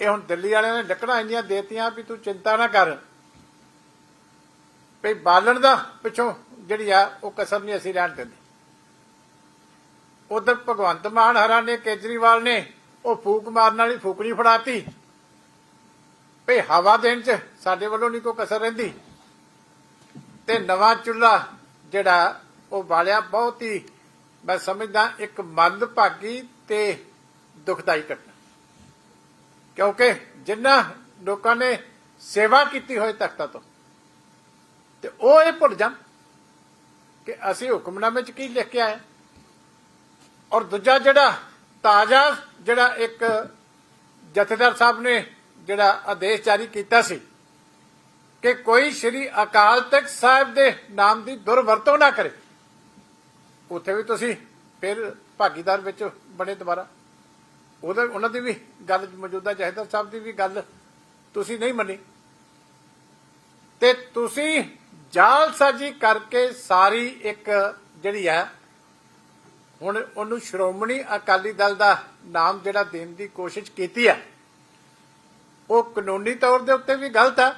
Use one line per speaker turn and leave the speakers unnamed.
ਇਹ ਹੁਣ ਦਿੱਲੀ ਵਾਲਿਆਂ ਨੇ ਲੱਕੜਾਂ ਇੰਨੀਆਂ ਦੇਤੀਆਂ ਵੀ ਤੂੰ ਚਿੰਤਾ ਨਾ ਕਰ। ਵੀ ਬਾਲਣ ਦਾ ਪਿੱਛੋਂ ਜਿਹੜੀ ਆ, ਉਹ ਕਸਰ ਨਹੀਂ ਅਸੀਂ ਰਹਿਣ ਦਿੰਦੇ। ਉਧਰ ਭਗਵੰਤ ਮਾਨ ਹਰਾਂ ਨੇ, ਕੇਜਰੀਵਾਲ ਨੇ, ਉਹ ਫੂਕ ਮਾਰਨ ਵਾਲੀ ਫੂਕਣੀ ਫੜਾਤੀ। ਵੀ ਹਵਾ ਦੇਣ ਚ ਸਾਡੇ ਵੱਲੋਂ ਨਹੀਂ ਕੋਈ ਕਸਰ ਰਹਿੰਦੀ। ਤੇ ਨਵਾਂ ਚੁੱਲਾ ਜਿਹੜਾ, ਉਹ ਬਾਲਿਆ ਬਹੁਤ ਹੀ, ਮੈਂ ਸਮਝਦਾ ਇੱਕ ਮੰਦਭਾਗੀ ਤੇ ਦੁਖਦਾਈ ਘਟਨਾ। ਕਿਉਂਕਿ ਜਿੰਨਾ ਲੋਕਾਂ ਨੇ ਸੇਵਾ ਕੀਤੀ ਹੋਏ ਤਖਤਾਂ ਤੋਂ, ਤੇ ਉਹ ਇਹ ਭੁੱਲ ਜਾਣ ਕਿ ਅਸੀਂ ਹੁਕਮਨਾਮੇ ਚ ਕੀ ਲਿਖ ਕੇ ਆਏ ਔਰ ਦੂਜਾ ਜਿਹੜਾ ਤਾਜ਼ਾ, ਜਿਹੜਾ ਇੱਕ ਜਥੇਦਾਰ ਸਾਹਿਬ ਨੇ ਜਿਹੜਾ ਆਦੇਸ਼ ਜਾਰੀ ਕੀਤਾ ਸੀ ਕਿ ਕੋਈ ਸ੍ਰੀ ਅਕਾਲ ਤਖਤ ਸਾਹਿਬ ਦੇ ਨਾਮ ਦੀ ਦੁਰਵਰਤੋਂ ਨਾ ਕਰੇ, ਉੱਥੇ ਵੀ ਤੁਸੀਂ ਫਿਰ ਭਾਗੀਦਾਰ ਵਿੱਚ ਬਣੇ ਦੁਬਾਰਾ। ਉਹਦਾ ਉਹਨਾਂ ਦੀ ਵੀ ਗੱਲ ਮੌਜੂਦਾ ਜਥੇਦਾਰ ਸਾਹਿਬ ਦੀ ਵੀ ਗੱਲ ਤੁਸੀਂ ਨਹੀਂ ਮੰਨੀ। ਤੇ ਤੁਸੀਂ ਜਾਲਸਾਜੀ ਕਰਕੇ ਸਾਰੀ ਇੱਕ ਜਿਹੜੀ ਹੈ, ਹੁਣ ਉਹਨੂੰ ਸ਼੍ਰੋਮਣੀ ਅਕਾਲੀ ਦਲ ਦਾ ਨਾਮ ਜਿਹੜਾ ਦੇਣ ਦੀ ਕੋਸ਼ਿਸ਼ ਕੀਤੀ ਹੈ, ਉਹ ਕਾਨੂੰਨੀ ਤੌਰ ਦੇ ਉੱਤੇ ਵੀ ਗਲਤ ਹੈ।